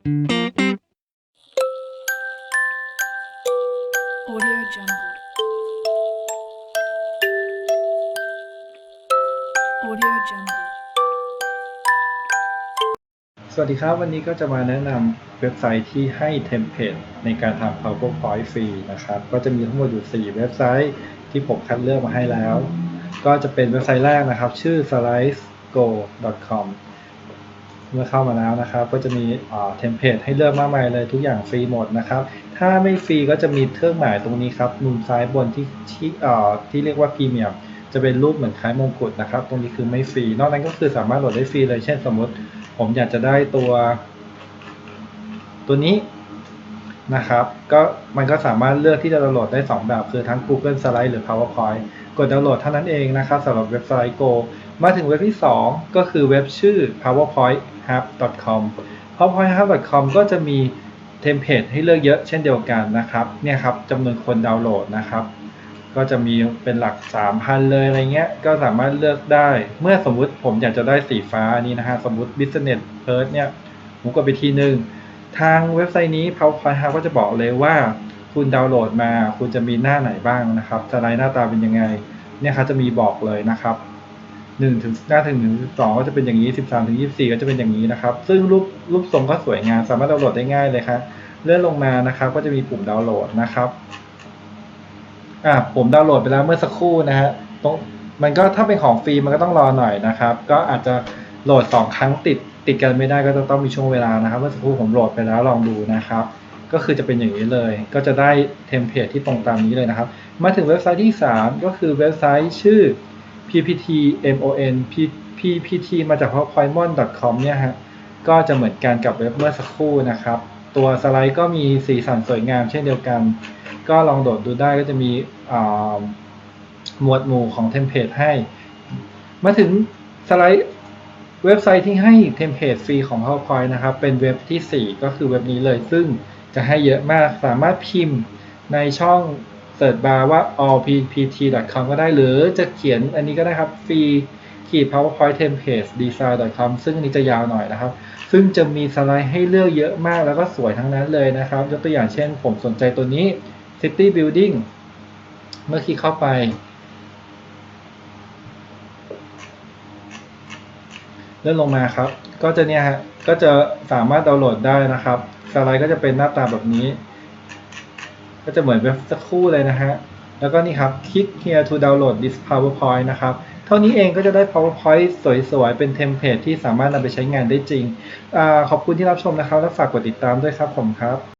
Audio Jungle. Audio Jungle. สวัสดีครับ วันนี้ก็จะมาแนะนำเว็บไซต์ที่ให้เทมเพลตในการทำ PowerPoint ฟรีนะครับ ก็จะมีทั้งหมดอยู่ 4 เว็บไซต์ที่ผมคัดเลือกมาให้แล้ว ก็จะเป็นเว็บไซต์แรกนะครับ ชื่อ slidesgo.com เมื่อเข้ามาแล้วนะครับ ก็จะมีเทมเพลตให้เลือกมากมายเลยทุกอย่างฟรีหมดนะครับ ถ้าไม่ฟรีก็จะมีเครื่องหมายตรงนี้ครับมุมซ้ายบนที่ที่เอ่อที่เรียกว่าพรีเมียมจะเป็นรูปเหมือนคล้ายมงกุฎนะครับ ตรงนี้คือไม่ฟรี นอกนั้นก็คือสามารถโหลดได้ฟรีเลย เช่นสมมติ ผมอยากจะได้ตัว ตัวนี้ นะครับ ก็มันก็สามารถเลือกที่จะดาวน์โหลดได้ 2 แบบ คือทั้ง Google Slide หรือ PowerPoint กดดาวน์โหลดเท่านั้นเองนะครับสำหรับเว็บไซต์ Go มาถึงเว็บที่ 2 ก็คือเว็บชื่อ powerpointhub.com powerpointhub.com ก็จะมีเทมเพลตให้เลือกเยอะเช่นเดียวกันนะครับ เนี่ยครับจำนวนคนดาวน์โหลดนะครับ ก็จะมีเป็นหลัก 3,000 เลยอะไรเงี้ย ก็สามารถเลือกได้ เมื่อสมมุติผมอยากจะได้สีฟ้านี้นะฮะ สมมุติ Business p e r เนี่ยผมกดไปทีหนึ่ง ทางเว็บไซต์นี้ PowerPoint Hub ก็จะบอกเลยว่า คุณดาวน์โหลดมา คุณจะมีหน้าไหนบ้างนะครับสไลด์หน้าตาเป็นยังไง เนี่ยครับจะมีบอกเลยนะครับ1ถึงหน้าถึง1ถึง12ก็จะเป็นอย่างนี้ 13ถึง24 ก็จะเป็นอย่างนี้นะครับ ซึ่งรูปรูปทรงก็สวยงามสามารถดาวน์โหลดได้ง่ายเลยครับเลื่อนลงมานะครับ ก็จะมีปุ่มดาวน์โหลดนะครับอะผมดาวน์โหลดไปแล้วเมื่อสักครู่นะฮะตรงมันก็ถ้าเป็นของฟรีมันก็ต้องรอหน่อยนะครับ ก็อาจจะโหลด 2 ครั้งติด ติดกันไม่ได้ก็จะต้องมีช่วงเวลานะครับเมื่อสักครู่ผมโหลดไปแล้วลองดูนะครับ ก็คือจะเป็นอย่างนี้เลย ก็จะได้เทมเพลตที่ตรงตามนี้เลยนะครับ มาถึงเว็บไซต์ที่ 3 ก็คือเว็บไซต์ชื่อ pptmon ppt มาจาก pointmon.com เนี่ยฮะก็จะเหมือนกันกับเว็บเมื่อสักครู่นะครับ ตัวสไลด์ก็มีสีสันสวยงามเช่นเดียวกัน ก็ลองโดดดูได้ก็จะมีหมวดหมู่ของเทมเพลตให้ มาถึงสไลด์ เว็บไซต์ที่ให้เทมเพลตฟรีของ PowerPoint นะครับ เป็นเว็บทีสี่4 ก็คือเว็บนี้เลย ซึ่งจะให้เยอะมาก สามารถพิมพ์ในช่องเสิร์ชบาร์ว่า allppt.com ก็ได้ หรือจะเขียนอันนี้ก็ได้ครับฟรีขีด powerpoint template design.com ซึ่งอันนี้จะยาวหน่อยนะครับ ซึ่งจะมีสไลด์ให้เลือกเยอะมากแล้วก็สวยทั้งนั้นเลยนะครับ ยกตัวอย่างเช่นผมสนใจตัวนี้ city building เมื่อคลิกเข้าไป เลื่อนลงมาครับ ก็จะเนี่ยฮะก็จะสามารถดาวน์โหลดได้นะครับสไลด์ก็จะเป็นหน้าตาแบบนี้ ก็จะเหมือนเว็บสักครู่เลยนะฮะแล้วก็นี่ครับคลิก here to download this PowerPoint นะครับเท่านี้เองก็จะได้ PowerPoint สวยๆ เป็นเทมเพลตที่สามารถนำไปใช้งานได้จริงอขอบคุณที่รับชมนะครับ และฝากกดติดตามด้วยครับผมครับ